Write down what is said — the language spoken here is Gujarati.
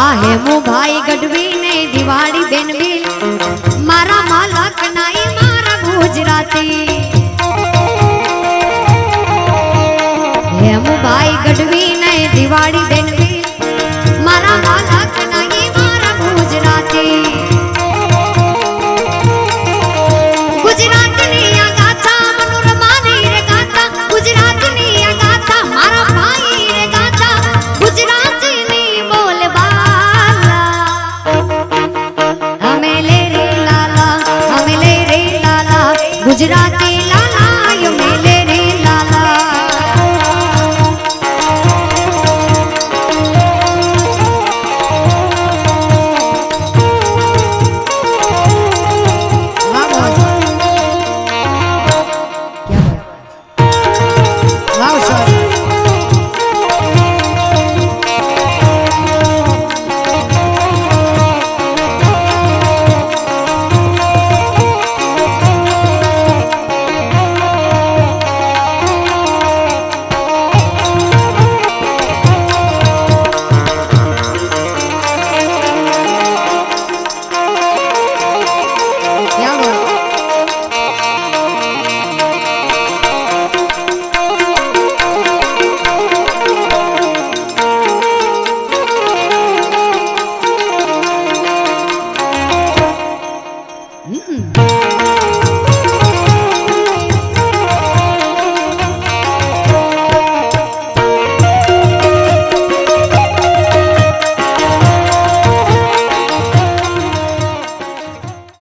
આ હેમુભાઈ ગઢવીને દિવાળી બેન બેનબી મારા માલક નાઈ મારા ગુજરાતી. હેમુ ભાઈ ગઢવી ગઢવીને દિવાળી બેન রোজ রাতে 嗯。哼